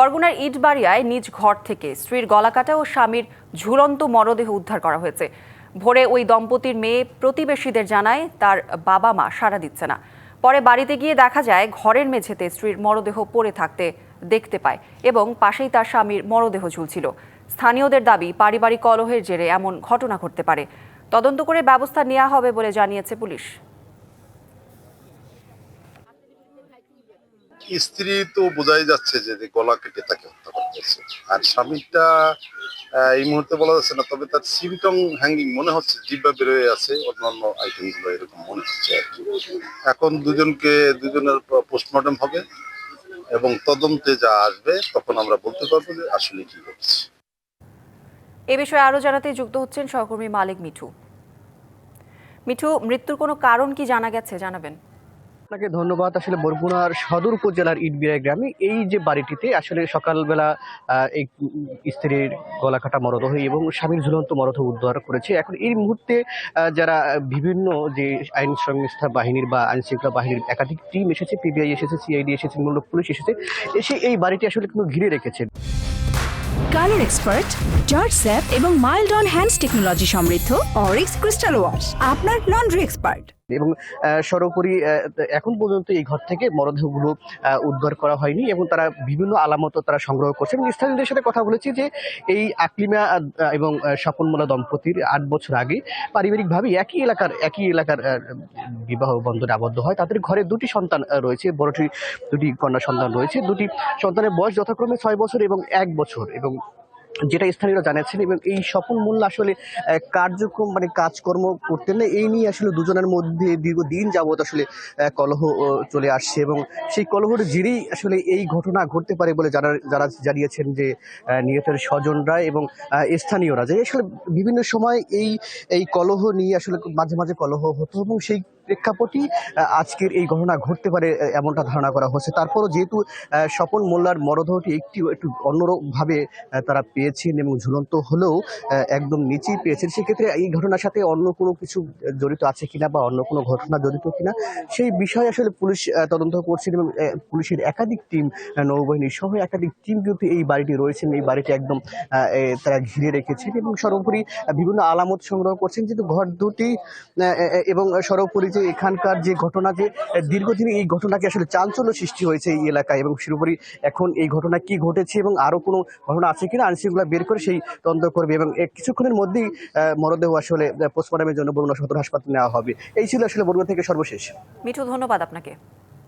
বরগুনার ইটবাড়িয়ায় নিজ ঘর থেকে স্ত্রীর গলাকাটা ও স্বামীর ঝুলন্ত মরদেহ উদ্ধার করা হয়েছে। ভোরে ওই দম্পতির মেয়ে প্রতিবেশীদের জানায়, তার বাবা মা সাড়া দিচ্ছে না। পরে বাড়িতে গিয়ে দেখা যায়, ঘরের মেঝেতে স্ত্রীর মরদেহ পড়ে থাকতে দেখতে পায় এবং পাশেই তার স্বামীর মরদেহ ঝুলছিল। স্থানীয়দের দাবি, পারিবারিক কলহের জেরে এমন ঘটনা ঘটতে পারে। তদন্ত করে ব্যবস্থা নেওয়া হবে বলে জানিয়েছে পুলিশ। স্ত্রী তো বোঝাই যাচ্ছে যে গলা কেটে তাকে হত্যা করা হয়েছে। আর স্বামীটা এই মুহূর্তে বলা যাচ্ছে না, তবে তার সিমটম হ্যাঙ্গিং মনে হচ্ছে জিব্বা বেরোয় আছে, অন্যান্য আইটেমগুলো এরকম মনে হচ্ছে আর কি। এখন দুজনকে, দুজনের পোস্টমর্টম হবে এবং তদন্তে যা আসবে, তখন আমরা বলতে পারব যে আসলে কি ঘটেছে। এ বিষয়ে আরও জানাতে যুক্ত হচ্ছেন সহকর্মী মালিক মিঠু। মিঠু, মৃত্যুর কোনো কারণ কি জানা গেছে? জানাবেন। আপনাকে ধন্যবাদ। আসলে বরগুনার সদর উপজেলার ইটবিরাই গ্রামে এই যে বাড়িটিতে আসলে সকালবেলা এই স্ত্রীর গলাকাটা মরদেহ এবং স্বামীর ঝুলন্ত মরদেহ উদ্ধার করেছে। এখন এই মুহূর্তে যারা বিভিন্ন যে আইন সংস্থা বাহিনীর বা আইন শৃঙ্খলা বাহিনীর একাধিক টিম এসেছে, পিবিআই এসেছে, সিআইডি এসেছে মূলত পুলিশ এসেছে, এসে এই বাড়িটি আসলে কিন্তু ঘিরে রেখেছে। কালার এক্সপার্ট, জর্জ স্যাপ এবং মাইল্ড অন হ্যান্ডস টেকনোলজি সমৃদ্ধ অরিক্স ক্রিস্টাল ওয়াশ, আপনার লন্ড্রি এক্সপার্ট। এবং সর্বোপরি এখন পর্যন্ত এই ঘর থেকে মরদেহগুলো উদ্ধার করা হয়নি এবং তারা বিভিন্ন আলামত তারা সংগ্রহ করছে এবং স্থানীয়দের সাথে কথা বলেছি যে এই আকলিমা এবং স্বপনমোলা দম্পতির আট বছর আগে পারিবারিকভাবে একই এলাকার একই এলাকার বিবাহ বন্ধনে আবদ্ধ হয়। তাদের ঘরে দুটি সন্তান রয়েছে, বড়টি, দুটি কন্যা সন্তান রয়েছে। দুটি সন্তানের বয়স যথাক্রমে ছয় বছর এবং এক বছর এবং যেটা স্থানীয়রা জানাচ্ছেন এবং এই স্বপন মূল্য আসলে কার্যক্রম মানে কাজকর্ম করতেন না, এই নিয়ে আসলে দুজনের মধ্যে দীর্ঘদিন যাবৎ আসলে কলহ চলে আসছে, এবং সেই কলহর জেরেই আসলে এই ঘটনা ঘটতে পারে বলে যারা যারা জানিয়েছেন যে নিহতের স্বজনরা এবং স্থানীয়রা। যে আসলে বিভিন্ন সময় এই এই কলহ নিয়ে আসলে মাঝে মাঝে কলহ হতো, এবং সেই প্রেক্ষাপটই আজকের এই ঘটনা ঘটতে পারে এমনটা ধারণা করা হচ্ছে। তারপরও যেহেতু স্বপন মোল্লার মরদেহটি একটি একটু অন্যরকমভাবে তারা পেয়েছেন এবং ঝুলন্ত হলেও একদম নিচেই পেয়েছেন, সেক্ষেত্রে এই ঘটনার সাথে অন্য কোনো কিছু জড়িত আছে কিনা বা অন্য কোনো ঘটনা জড়িত কিনা, সেই বিষয়ে আসলে পুলিশ তদন্ত করছেন এবং পুলিশের একাধিক টিম নৌবাহিনী সহ একাধিক টিম কিন্তু এই বাড়িটি রয়েছেন। এই বাড়িটি একদম তারা ঘিরে রেখেছেন এবং সর্বোপরি বিভিন্ন আলামত সংগ্রহ করছেন। কিন্তু ঘর দুটি এবং সর্বোপরি যে এখানকার যে ঘটনা যে দীর্ঘদিন এই ঘটনাকে আসলে চাঞ্চল্য সৃষ্টি হয়েছে এই এলাকায় এবং সর্বোপরি এখন এই ঘটনা কি ঘটেছে এবং আরও কোনো ঘটনা আছে কিনা আইনশৃঙ্খলা বের করে সেই তদন্ত করবে এবং কিছুক্ষণের মধ্যেই মরদেহ আসলে পোস্টমর্টমের জন্য বরুণা সদর হাসপাতালে নেওয়া হবে। এই ছিল আসলে বরুণা থেকে সর্বশেষ। মিঠু, ধন্যবাদ আপনাকে।